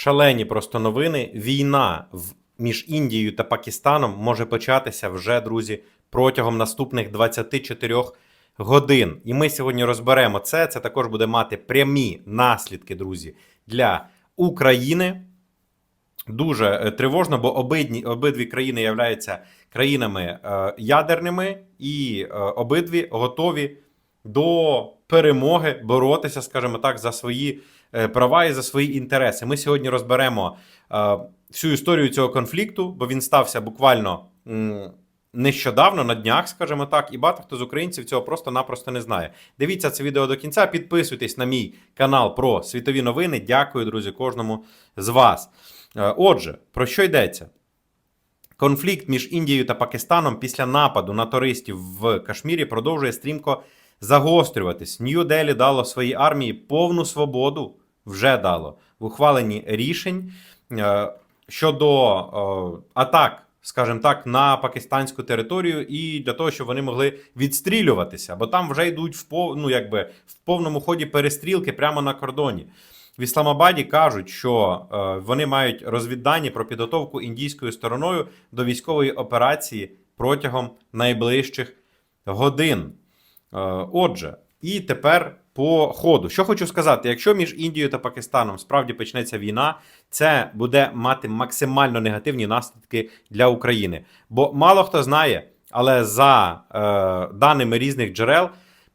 Шалені просто новини. Війна між Індією та Пакистаном може початися вже, друзі, протягом наступних 24 годин. І ми сьогодні розберемо це. Це також буде мати прямі наслідки, друзі, для України. Дуже е, тривожно, бо обидні, обидві країни являються країнами е, ядерними, і е, обидві готові до перемоги боротися, скажімо так, за свої е, права і за свої інтереси. Ми сьогодні розберемо е, всю історію цього конфлікту, бо він стався буквально нещодавно, на днях, скажімо так, і багато хто з українців цього просто-напросто не знає. Дивіться це відео до кінця, підписуйтесь на мій канал про світові новини. Дякую, друзі, кожному з вас. Е, Отже, про що йдеться? Конфлікт між Індією та Пакистаном після нападу на туристів в Кашмірі продовжує стрімко загострюватись. Нью-Делі дало своїй армії повну свободу, вже дало в ухваленні рішень е, щодо е, атак, скажімо так, на пакистанську територію, і для того, щоб вони могли відстрілюватися, бо там вже йдуть в пов, ну, якби, в повному ході перестрілки прямо на кордоні. В Ісламабаді кажуть, що е, вони мають розвіддані про підготовку індійською стороною до військової операції протягом найближчих годин. Е, отже, і тепер по ходу. Що хочу сказати, якщо між Індією та Пакистаном справді почнеться війна, це буде мати максимально негативні наслідки для України. Бо мало хто знає, але за е, даними різних джерел,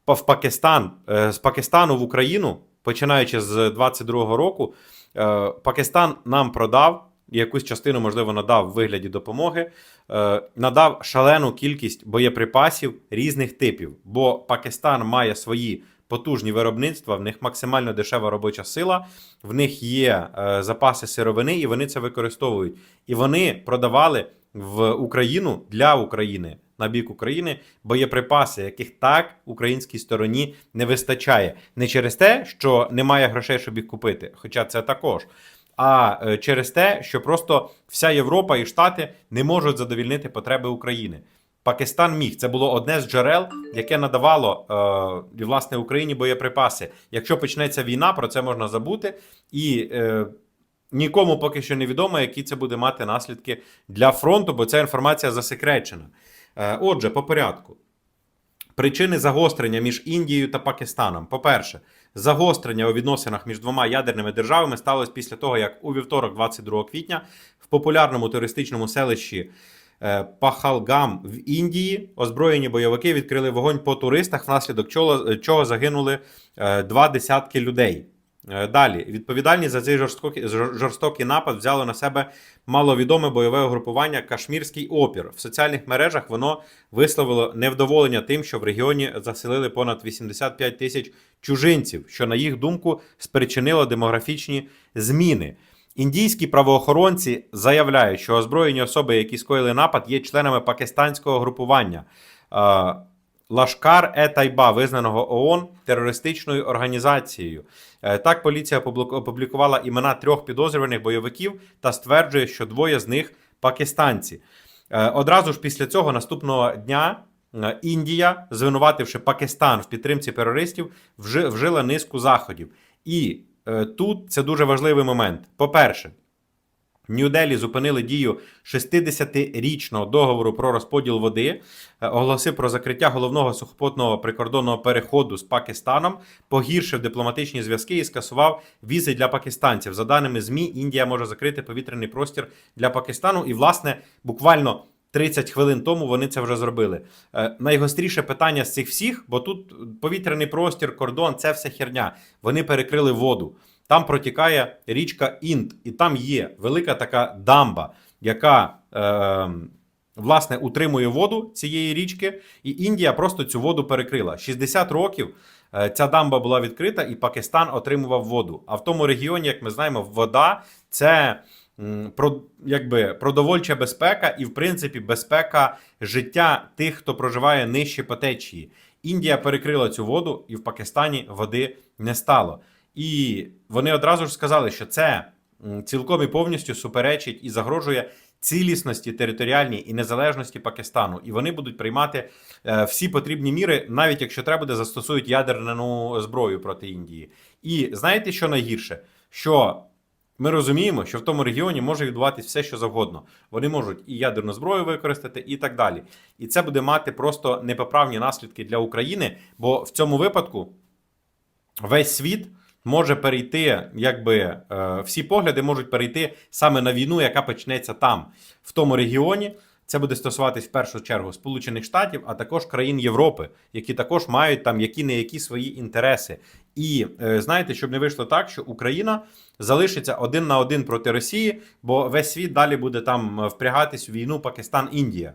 в Пакистан е, з Пакистану в Україну, починаючи з 22-го року, е, Пакистан нам продав. Якусь частину, можливо, надав в вигляді допомоги, е, надав шалену кількість боєприпасів різних типів. Бо Пакистан має свої потужні виробництва, в них максимально дешева робоча сила, в них є е, запаси сировини, і вони це використовують. І вони продавали в Україну для України на бік України боєприпаси, яких так українській стороні не вистачає. Не через те, що немає грошей, щоб їх купити, хоча це також. А е, через те, що просто вся Європа і Штати не можуть задовільнити потреби України. Пакистан міг. Це було одне з джерел, яке надавало е, власне Україні боєприпаси. Якщо почнеться війна, про це можна забути. І е, нікому поки що не відомо, які це буде мати наслідки для фронту, бо ця інформація засекречена. Е, отже, по порядку. Причини загострення між Індією та Пакистаном. По-перше, загострення у відносинах між двома ядерними державами сталося після того, як у вівторок, 22 квітня, в популярному туристичному селищі е, Пахалгам в Індії озброєні бойовики відкрили вогонь по туристах, внаслідок чого, чого загинули е, два десятки людей. Е, Далі відповідальність за цей жорстокий, жорстокий напад взяло на себе маловідоме бойове угрупування Кашмірський опір. В соціальних мережах воно висловило невдоволення тим, що в регіоні заселили понад 85 тисяч чужинців, що на їх думку спричинило демографічні зміни. Індійські правоохоронці заявляють, що озброєні особи, які скоїли напад, є членами пакистанського групування. Лашкар е Тайба, визнаного ООН терористичною організацією. Е, Так, поліція опублікувала імена трьох підозрюваних бойовиків та стверджує, що двоє з них пакистанці. Е, Одразу ж після цього наступного дня е, Індія, звинувативши Пакистан в підтримці терористів, вжила низку заходів. І тут це дуже важливий момент. По-перше, Нью-Делі зупинили дію 60-річного договору про розподіл води, е, оголосив про закриття головного сухопутного прикордонного переходу з Пакистаном, погіршив дипломатичні зв'язки і скасував візи для пакистанців. За даними ЗМІ, Індія може закрити повітряний простір для Пакистану. І, власне, буквально 30 хвилин тому вони це вже зробили. Е, найгостріше питання з цих всіх, бо тут повітряний простір, кордон це все херня. Вони перекрили воду. Там протікає річка Інд, і там є велика така дамба, яка е, власне утримує воду цієї річки, і Індія просто цю воду перекрила. 60 років е, ця дамба була відкрита, і Пакистан отримував воду. А в тому регіоні, як ми знаємо, вода це про, якби, продовольча безпека і, в принципі, безпека життя тих, хто проживає нижче по течії. Індія перекрила цю воду, і в Пакистані води не стало. І вони одразу ж сказали, що це цілком і повністю суперечить і загрожує цілісності територіальній і незалежності Пакистану. І вони будуть приймати е, всі потрібні міри, навіть якщо треба буде застосують ядерну зброю проти Індії. І знаєте, що найгірше? Що Ми розуміємо, що в тому регіоні може відбуватись все, що завгодно. Вони можуть і ядерну зброю використати, і так далі. І це буде мати просто непоправні наслідки для України, бо в цьому випадку весь світ може перейти, якби е, всі погляди можуть перейти саме на війну, яка почнеться там, в тому регіоні. Це буде стосуватись в першу чергу Сполучених Штатів, а також країн Європи, які також мають там які не які свої інтереси. І е, знаєте, щоб не вийшло так, що Україна залишиться один на один проти Росії, бо весь світ далі буде там е, впрягатись у війну Пакистан-Індія.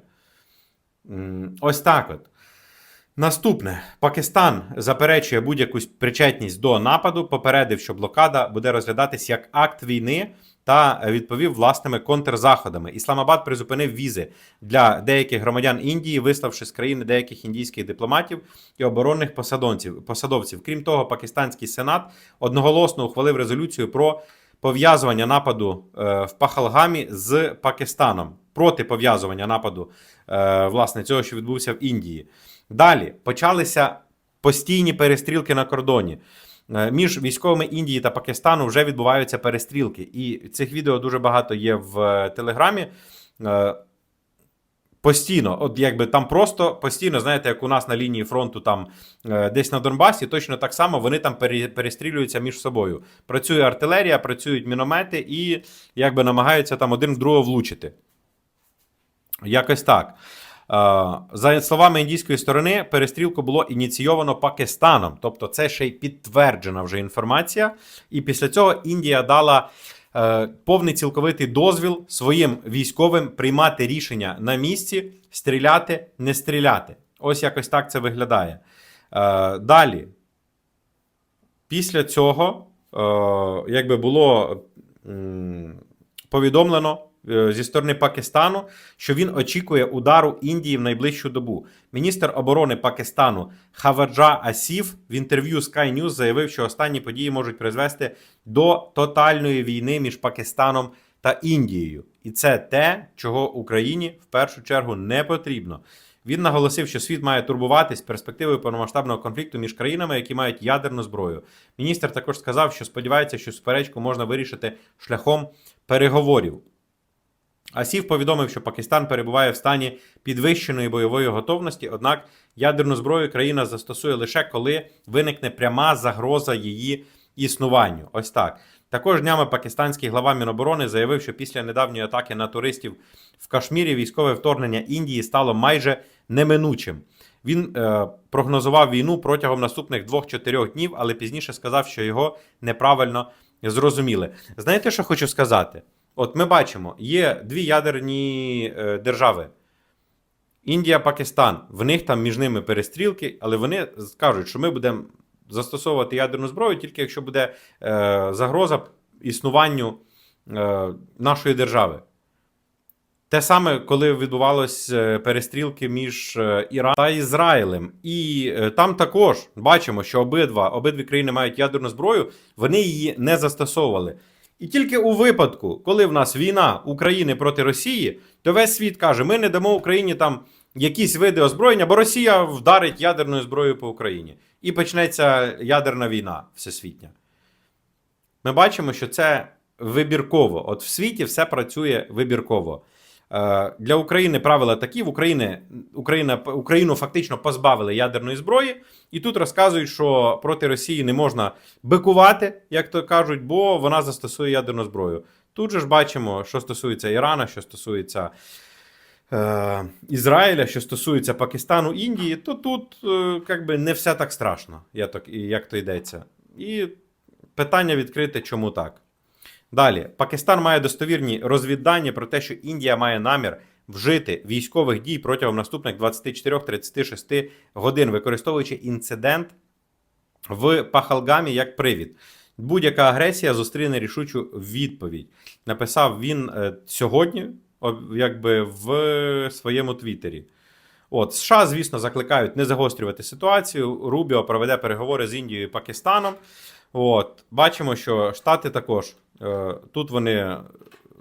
Ось так от. Наступне Пакистан заперечує будь-яку причетність до нападу, попередив, що блокада буде розглядатись як акт війни та відповів власними контрзаходами. Ісламабад призупинив візи для деяких громадян Індії, виславши з країни деяких індійських дипломатів і оборонних посадовців. посадовців. Крім того, пакистанський сенат одноголосно ухвалив резолюцію про пов'язування нападу е, в Пахалгамі з Пакистаном проти пов'язування нападу е, власне цього, що відбувся в Індії. Далі почалися постійні перестрілки на кордоні. Е, Між військовими Індії та Пакистану вже відбуваються перестрілки. І цих відео дуже багато є в е, Телеграмі. Е, Постійно, от якби там просто постійно, знаєте, як у нас на лінії фронту, там десь на Донбасі, точно так само вони там перестрілюються між собою. Працює артилерія, працюють міномети і якби намагаються там один в другого влучити. Якось так. Е, За словами індійської сторони, перестрілку було ініційовано Пакистаном, тобто це ще й підтверджена вже інформація. І після цього Індія дала е, повний цілковитий дозвіл своїм військовим приймати рішення на місці, стріляти, не стріляти. Ось якось так це виглядає. Е, Далі, після цього, якби було повідомлено зі сторони Пакистану, що він очікує удару Індії в найближчу добу. Міністр оборони Пакистану Хаваджа Асіф в інтерв'ю Sky News заявив, що останні події можуть призвести до тотальної війни між Пакистаном та Індією. І це те, чого Україні в першу чергу не потрібно. Він наголосив, що світ має турбуватись перспективою повномасштабного конфлікту між країнами, які мають ядерну зброю. Міністр також сказав, що сподівається, що суперечку можна вирішити шляхом переговорів. Асів повідомив, що Пакистан перебуває в стані підвищеної бойової готовності, однак ядерну зброю країна застосує лише коли виникне пряма загроза її існуванню. Ось так. Також днями пакистанський глава Міноборони заявив, що після недавньої атаки на туристів в Кашмірі військове вторгнення Індії стало майже неминучим. Він е, прогнозував війну протягом наступних 2-4 днів, але пізніше сказав, що його неправильно зрозуміли. Знаєте, що хочу сказати? От ми бачимо, є дві ядерні е, держави. Індія, Пакистан. В них там між ними перестрілки, але вони кажуть, що ми будемо застосовувати ядерну зброю тільки якщо буде е, загроза існуванню е, нашої держави. Те саме, коли відбувалось е, перестрілки між е, Іраном та Ізраїлем. І там також бачимо, що обидва, обидві країни мають ядерну зброю, вони її не застосовували. І тільки у випадку, коли в нас війна України проти Росії, то весь світ каже: ми не дамо Україні там якісь види озброєння, бо Росія вдарить ядерною зброєю по Україні. І почнеться ядерна війна всесвітня. Ми бачимо, що це вибірково. От в світі все працює вибірково. Е, Для України правила такі: в Україні, Україна, Україну фактично позбавили ядерної зброї, і тут розказують, що проти Росії не можна бикувати, як то кажуть, бо вона застосує ядерну зброю. Тут же ж бачимо, що стосується Ірана, що стосується е, Ізраїля, що стосується Пакистану, Індії, то тут е, як би, не все так страшно, я так, як то йдеться. І питання відкрите, чому так. Далі, Пакистан має достовірні розвіддані про те, що Індія має намір вжити військових дій протягом наступних 24-36 годин, використовуючи інцидент в Пахалгамі як привід. Будь-яка агресія зустріне рішучу відповідь. Написав він е, сьогодні, якби в своєму твіттері. От США, звісно, закликають не загострювати ситуацію. Рубіо проведе переговори з Індією і Пакистаном. От, бачимо, що Штати також е, тут вони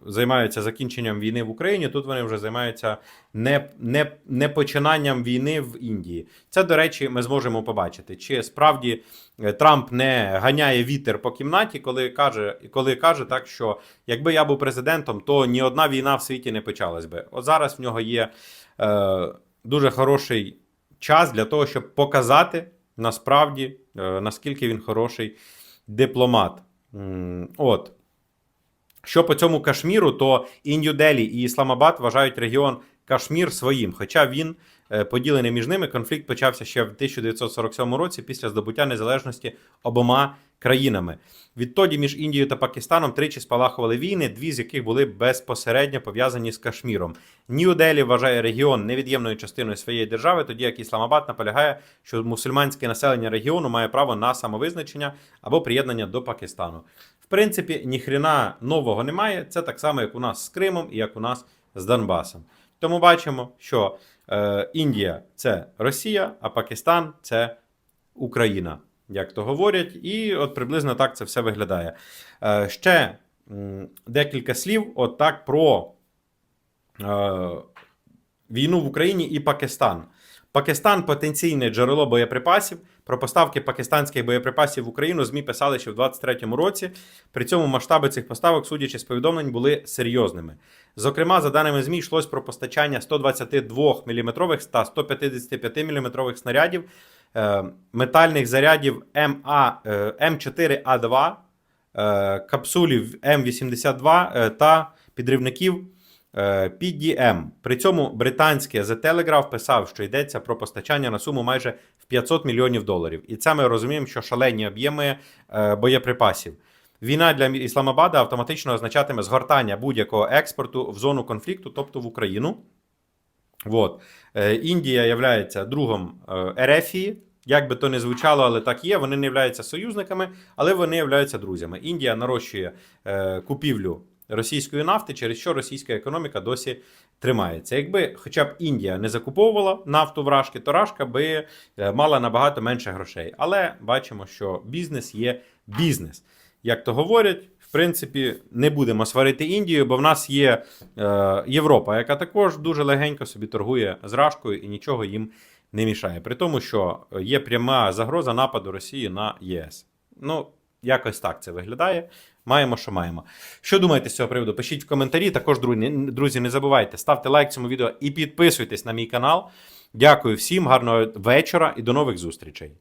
займаються закінченням війни в Україні, тут вони вже займаються не, не, не починанням війни в Індії. Це, до речі, ми зможемо побачити, чи справді е, Трамп не ганяє вітер по кімнаті, коли каже, коли каже так, що якби я був президентом, то ні одна війна в світі не почалась би. От зараз в нього є е, дуже хороший час для того, щоб показати насправді, е, наскільки він хороший дипломат. От. Що по цьому Кашміру, то і Нью-Делі, і Ісламабад вважають регіон Кашмір своїм. Хоча він е, поділений між ними, конфлікт почався ще в 1947 році після здобуття незалежності обома країнами. Відтоді між Індією та Пакистаном тричі спалахували війни, дві з яких були безпосередньо пов'язані з Кашміром. Нью-Делі вважає регіон невід'ємною частиною своєї держави, тоді як Ісламабад наполягає, що мусульманське населення регіону має право на самовизначення або приєднання до Пакистану. В принципі, ніхрена нового немає. Це так само, як у нас з Кримом і як у нас з Донбасом. Тому бачимо, що е, Індія це Росія, а Пакистан це Україна, як то говорять, і от приблизно так це все виглядає. Е, ще м, декілька слів, от так про е, війну в Україні і Пакистан. Пакистан потенційне джерело боєприпасів. Про поставки пакистанських боєприпасів в Україну ЗМІ писали ще в 23-му році. При цьому масштаби цих поставок, судячи з повідомлень, були серйозними. Зокрема, за даними ЗМІ, йшлось про постачання 122 мм та 155 мм снарядів, е, метальних зарядів МА, е, М4А2, е, капсулів М82 е, та підривників PDM. При цьому британське The Telegraph писав, що йдеться про постачання на суму майже в 500 мільйонів доларів. І це ми розуміємо, що шалені об'єми е, боєприпасів. Війна для Ісламабада автоматично означатиме згортання будь-якого експорту в зону конфлікту, тобто в Україну. От. Е, Індія є другом е, Ерефії. Як би то не звучало, але так є. Вони не являються союзниками, але вони являються друзями. Індія нарощує е, купівлю російської нафти, через що російська економіка досі тримається. Якби хоча б Індія не закуповувала нафту в Рашки, то Рашка би е, мала набагато менше грошей. Але бачимо, що бізнес є бізнес. Як то говорять, в принципі, не будемо сварити Індію, бо в нас є е, Європа, яка також дуже легенько собі торгує з Рашкою і нічого їм не мішає. При тому, що є пряма загроза нападу Росії на ЄС. Ну, якось так це виглядає. Маємо, що маємо. Що думаєте з цього приводу? Пишіть в коментарі. Також, друзі, не забувайте, ставте лайк цьому відео і підписуйтесь на мій канал. Дякую всім, гарного вечора і до нових зустрічей.